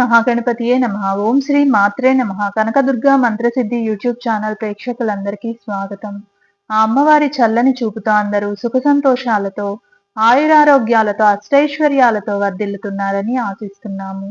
మహాగణపతియే నమ. ఓం శ్రీ మాత్రే నమ. Kanakadurga మంత్రసిద్ధి YouTube channel ప్రేక్షకులందరికీ స్వాగతం. ఆ అమ్మవారి చల్లని చూపుతో అందరూ సుఖ సంతోషాలతో ఆయురారోగ్యాలతో అష్టైశ్వర్యాలతో వర్ధిల్లుతున్నారని ఆశిస్తున్నాము.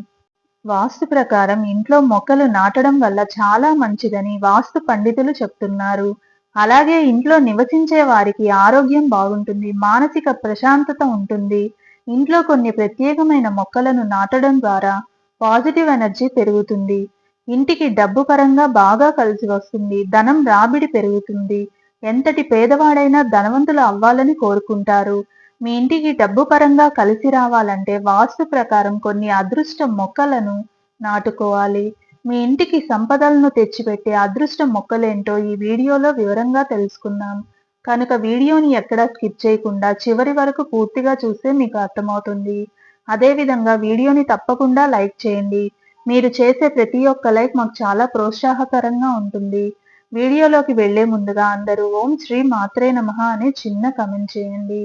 వాస్తు ప్రకారం ఇంట్లో మొక్కలు నాటడం వల్ల చాలా మంచిదని వాస్తు పండితులు చెప్తున్నారు. అలాగే ఇంట్లో నివసించే వారికి ఆరోగ్యం బాగుంటుంది మానసిక ప్రశాంతత ఉంటుంది. ఇంట్లో కొన్ని ప్రత్యేకమైన మొక్కలను నాటడం ద్వారా పాజిటివ్ ఎనర్జీ పెరుగుతుంది. ఇంటికి డబ్బు పరంగా బాగా కలిసి వస్తుంది. ధనం రాబడి పెరుగుతుంది. ఎంతటి పేదవాడైనా ధనవంతులు అవ్వాలని కోరుకుంటారు. మీ ఇంటికి డబ్బు పరంగా కలిసి రావాలంటే వాస్తు ప్రకారం కొన్ని అదృష్ట మొక్కలను నాటుకోవాలి. మీ ఇంటికి సంపదలను తెచ్చిపెట్టే అదృష్ట మొక్కలేంటో ఈ వీడియోలో వివరంగా తెలుసుకుందాం. కనుక వీడియోని ఎక్కడా స్కిప్ చేయకుండా చివరి వరకు పూర్తిగా చూస్తే మీకు అర్థమవుతుంది. అదేవిధంగా వీడియోని తప్పకుండా లైక్ చేయండి. మీరు చేసే ప్రతి ఒక్క లైక్ మాకు చాలా ప్రోత్సాహకరంగా ఉంటుంది. వీడియోలోకి వెళ్ళే ముందుగా అందరూ ఓం శ్రీ మాత్రే నమ అనే చిన్న కమెంట్ చేయండి.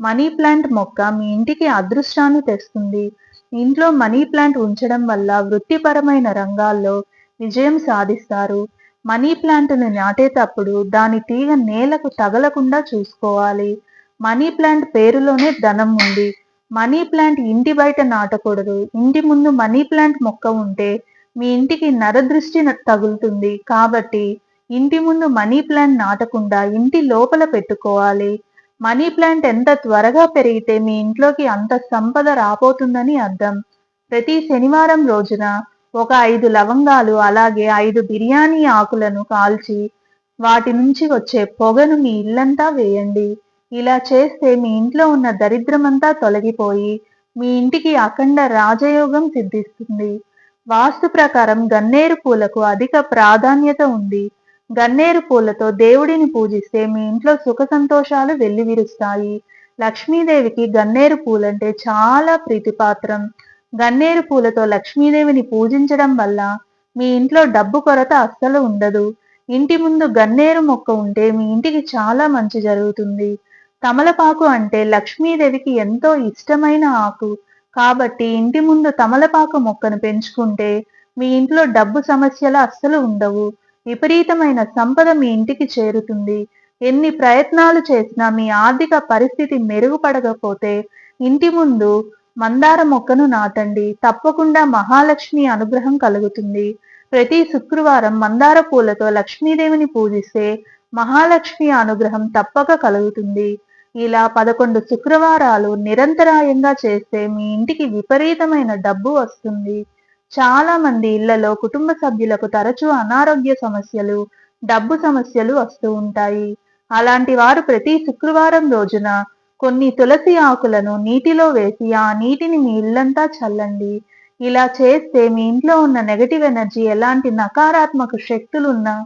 మనీ ప్లాంట్ మొక్క మీ ఇంటికి అదృష్టాన్ని తెస్తుంది. ఇంట్లో మనీ ప్లాంట్ ఉంచడం వల్ల వృత్తిపరమైన రంగాల్లో విజయం సాధిస్తారు. మనీ ప్లాంట్ను నాటేటప్పుడు దాని తీగ నేలకు తగలకుండా చూసుకోవాలి. మనీ ప్లాంట్ పేరులోనే ధనం ఉంది. మనీ ప్లాంట్ ఇంటి బయట నాటకూడదు. ఇంటి ముందు మనీ ప్లాంట్ మొక్క ఉంటే మీ ఇంటికి నరదృష్టి తగులుతుంది. కాబట్టి ఇంటి ముందు మనీ ప్లాంట్ నాటకుండా ఇంటి లోపల పెట్టుకోవాలి. మనీ ప్లాంట్ ఎంత త్వరగా పెరిగితే మీ ఇంట్లోకి అంత సంపద రాబోతుందని అర్థం. ప్రతి శనివారం రోజున ఒక ఐదు లవంగాలు అలాగే ఐదు బిర్యానీ ఆకులను కాల్చి వాటి నుంచి వచ్చే పొగను మీ ఇల్లంతా వేయండి. ఇలా చేస్తే మీ ఇంట్లో ఉన్న దరిద్రమంతా తొలగిపోయి మీ ఇంటికి అఖండ రాజయోగం సిద్ధిస్తుంది. వాస్తు ప్రకారం గన్నేరు పూలకు అధిక ప్రాధాన్యత ఉంది. గన్నేరు పూలతో దేవుడిని పూజిస్తే మీ ఇంట్లో సుఖ సంతోషాలు వెల్లివిరుస్తాయి. లక్ష్మీదేవికి గన్నేరు పూలంటే చాలా ప్రీతిపాత్రం. గన్నేరు పూలతో లక్ష్మీదేవిని పూజించడం వల్ల మీ ఇంట్లో డబ్బు కొరత అస్సలు ఉండదు. ఇంటి ముందు గన్నేరు మొక్క ఉంటే మీ ఇంటికి చాలా మంచి జరుగుతుంది. తమలపాకు అంటే లక్ష్మీదేవికి ఎంతో ఇష్టమైన ఆకు. కాబట్టి ఇంటి ముందు తమలపాకు మొక్కను పెంచుకుంటే మీ ఇంట్లో డబ్బు సమస్యలు అస్సలు ఉండవు. విపరీతమైన సంపద మీ ఇంటికి చేరుతుంది. ఎన్ని ప్రయత్నాలు చేసినా మీ ఆర్థిక పరిస్థితి మెరుగుపడకపోతే ఇంటి ముందు మందార మొక్కను నాటండి. తప్పకుండా మహాలక్ష్మి అనుగ్రహం కలుగుతుంది. ప్రతి శుక్రవారం మందార పూలతో లక్ష్మీదేవిని పూజిస్తే మహాలక్ష్మి అనుగ్రహం తప్పక కలుగుతుంది. ఇలా పదకొండు శుక్రవారాలు నిరంతరాయంగా చేస్తే మీ ఇంటికి విపరీతమైన డబ్బు వస్తుంది. చాలా మంది ఇళ్ళలో కుటుంబ సభ్యులకు తరచూ అనారోగ్య సమస్యలు డబ్బు సమస్యలు వస్తూ ఉంటాయి. అలాంటి వారు ప్రతి శుక్రవారం రోజున కొన్ని తులసి ఆకులను నీటిలో వేసి ఆ నీటిని మీ ఇల్లంతా చల్లండి. ఇలా చేస్తే మీ ఇంట్లో ఉన్న నెగటివ్ ఎనర్జీ ఎలాంటి నకారాత్మక శక్తులున్నా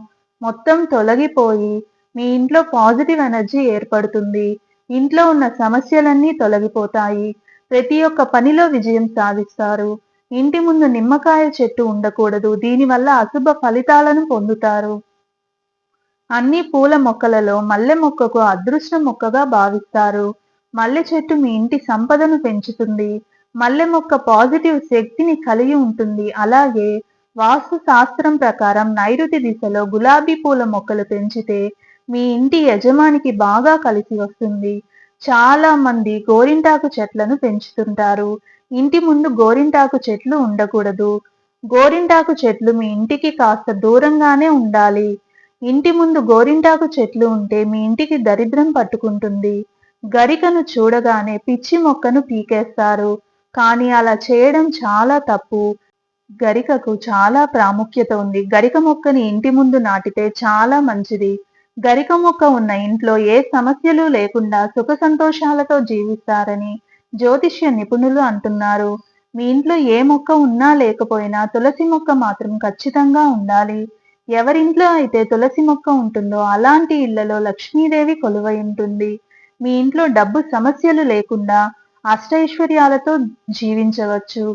మొత్తం తొలగిపోయి మీ ఇంట్లో పాజిటివ్ ఎనర్జీ ఏర్పడుతుంది. ఇంట్లో ఉన్న సమస్యలన్నీ తొలగిపోతాయి. ప్రతి ఒక్క పనిలో విజయం సాధిస్తారు. ఇంటి ముందు నిమ్మకాయ చెట్టు ఉండకూడదు. దీనివల్ల అశుభ ఫలితాలను పొందుతారు. అన్ని పూల మొక్కలలో మల్లె మొక్కకు అదృష్ట మొక్కగా భావిస్తారు. మల్లె చెట్టు మీ ఇంటి సంపదను పెంచుతుంది. మల్లె మొక్క పాజిటివ్ శక్తిని కలిగి ఉంటుంది. అలాగే వాస్తు శాస్త్రం ప్రకారం నైరుతి దిశలో గులాబీ పూల మొక్కలు పెంచితే మీ ఇంటి యజమానికి బాగా కలిసి వస్తుంది. చాలా మంది గోరింటాకు చెట్లను పెంచుతుంటారు. ఇంటి ముందు గోరింటాకు చెట్లు ఉండకూడదు. గోరింటాకు చెట్లు మీ ఇంటికి కాస్త దూరంగానే ఉండాలి. ఇంటి ముందు గోరింటాకు చెట్లు ఉంటే మీ ఇంటికి దరిద్రం పట్టుకుంటుంది. గరికను చూడగానే పిచ్చి మొక్కను పీకేస్తారు. కానీ అలా చేయడం చాలా తప్పు. గరికకు చాలా ప్రాముఖ్యత ఉంది. గరిక మొక్కని ఇంటి ముందు నాటితే చాలా మంచిది. గరిక మొక్క ఉన్న ఇంట్లో ఏ సమస్యలు లేకుండా సుఖ సంతోషాలతో జీవిస్తారని జ్యోతిష్య నిపుణులు అంటున్నారు. మీ ఇంట్లో ఏ మొక్క ఉన్నా లేకపోయినా తులసి మొక్క మాత్రం ఖచ్చితంగా ఉండాలి. ఎవరింట్లో అయితే తులసి మొక్క ఉంటుందో అలాంటి ఇళ్ళలో లక్ష్మీదేవి కొలువై ఉంటుంది. మీ ఇంట్లో డబ్బు సమస్యలు లేకుండా అష్టైశ్వర్యాలతో జీవించవచ్చు.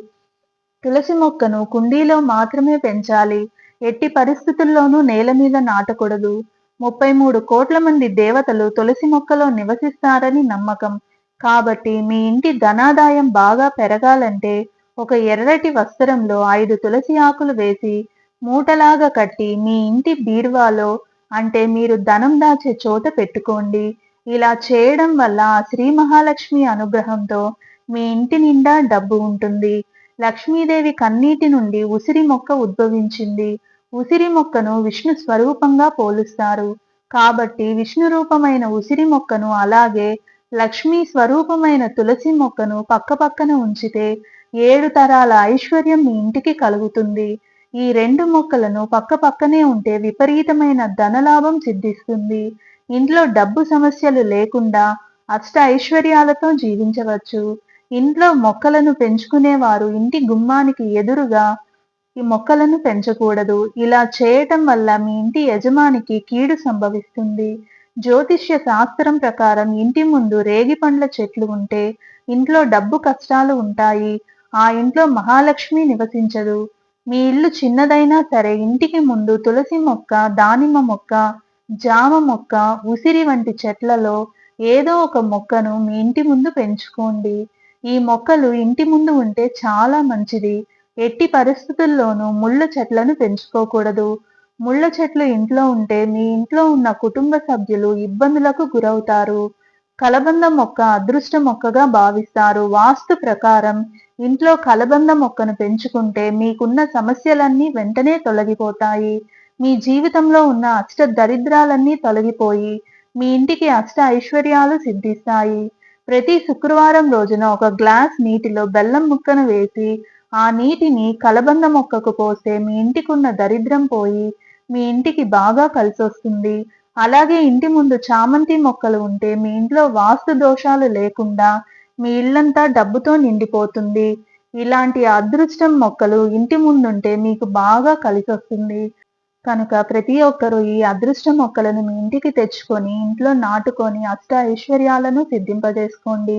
తులసి మొక్కను కుండీలో మాత్రమే పెంచాలి. ఎట్టి పరిస్థితుల్లోనూ నేల మీద నాటకూడదు. ముప్పై మూడు కోట్ల మంది దేవతలు తులసి మొక్కలో నివసిస్తారని నమ్మకం. కాబట్టి మీ ఇంటి ధనాదాయం బాగా పెరగాలంటే ఒక ఎర్రటి వస్త్రంలో ఐదు తులసి ఆకులు వేసి మూటలాగా కట్టి మీ ఇంటి బీరువాలో అంటే మీరు ధనం దాచే చోట పెట్టుకోండి. ఇలా చేయడం వల్ల శ్రీ మహాలక్ష్మి అనుగ్రహంతో మీ ఇంటి నిండా డబ్బు ఉంటుంది. లక్ష్మీదేవి కన్నీటి నుండి ఉసిరి మొక్క ఉద్భవించింది. ఉసిరి మొక్కను విష్ణు స్వరూపంగా పోలుస్తారు. కాబట్టి విష్ణు రూపమైన ఉసిరి మొక్కను అలాగే లక్ష్మీ స్వరూపమైన తులసి మొక్కను పక్కపక్కన ఉంచితే ఏడు తరాల ఐశ్వర్యం మీ ఇంటికి కలుగుతుంది. ఈ రెండు మొక్కలను పక్క పక్కనే ఉంటే విపరీతమైన ధనలాభం సిద్ధిస్తుంది. ఇంట్లో డబ్బు సమస్యలు లేకుండా అష్ట ఐశ్వర్యాలతో జీవించవచ్చు. ఇంట్లో మొక్కలను పెంచుకునేవారు ఇంటి గుమ్మానికి ఎదురుగా ఈ మొక్కలను పెంచకూడదు. ఇలా చేయటం వల్ల మీ ఇంటి యజమానికి కీడు సంభవిస్తుంది. జ్యోతిష్య శాస్త్రం ప్రకారం ఇంటి ముందు రేగి పండ్ల చెట్లు ఉంటే ఇంట్లో డబ్బు కష్టాలు ఉంటాయి. ఆ ఇంట్లో మహాలక్ష్మి నివసించదు. మీ ఇల్లు చిన్నదైనా సరే ఇంటికి ముందు తులసి మొక్క దానిమ్మ మొక్క జామ మొక్క ఉసిరి వంటి చెట్లలో ఏదో ఒక మొక్కను మీ ఇంటి ముందు పెంచుకోండి. ఈ మొక్కలు ఇంటి ముందు ఉంటే చాలా మంచిది. ఎట్టి పరిస్థితుల్లోనూ ముళ్ళ చెట్లను పెంచుకోకూడదు. ముళ్ళ చెట్లు ఇంట్లో ఉంటే మీ ఇంట్లో ఉన్న కుటుంబ సభ్యులు ఇబ్బందులకు గురవుతారు. కలబంద మొక్క అదృష్ట మొక్కగా భావిస్తారు. వాస్తు ప్రకారం ఇంట్లో కలబంద మొక్కను పెంచుకుంటే మీకున్న సమస్యలన్నీ వెంటనే తొలగిపోతాయి. మీ జీవితంలో ఉన్న అష్ట దరిద్రాలన్నీ తొలగిపోయి మీ ఇంటికి అష్ట ఐశ్వర్యాలు సిద్ధిస్తాయి. ప్రతి శుక్రవారం రోజున ఒక గ్లాస్ నీటిలో బెల్లం ముక్కను వేసి ఆ నీటిని కలబంద మొక్కకు పోస్తే మీ ఇంటికున్న దరిద్రం పోయి మీ ఇంటికి బాగా కలిసొస్తుంది. అలాగే ఇంటి ముందు చామంతి మొక్కలు ఉంటే మీ ఇంట్లో వాస్తు దోషాలు లేకుండా మీ ఇల్లంతా డబ్బుతో నిండిపోతుంది. ఇలాంటి అదృష్టం మొక్కలు ఇంటి ముందుంటే మీకు బాగా కలిసొస్తుంది. కనుక ప్రతి ఒక్కరూ ఈ అదృష్ట మొక్కలను మీ ఇంటికి తెచ్చుకొని ఇంట్లో నాటుకొని అష్ట ఐశ్వర్యాలను సిద్ధింపజేసుకోండి.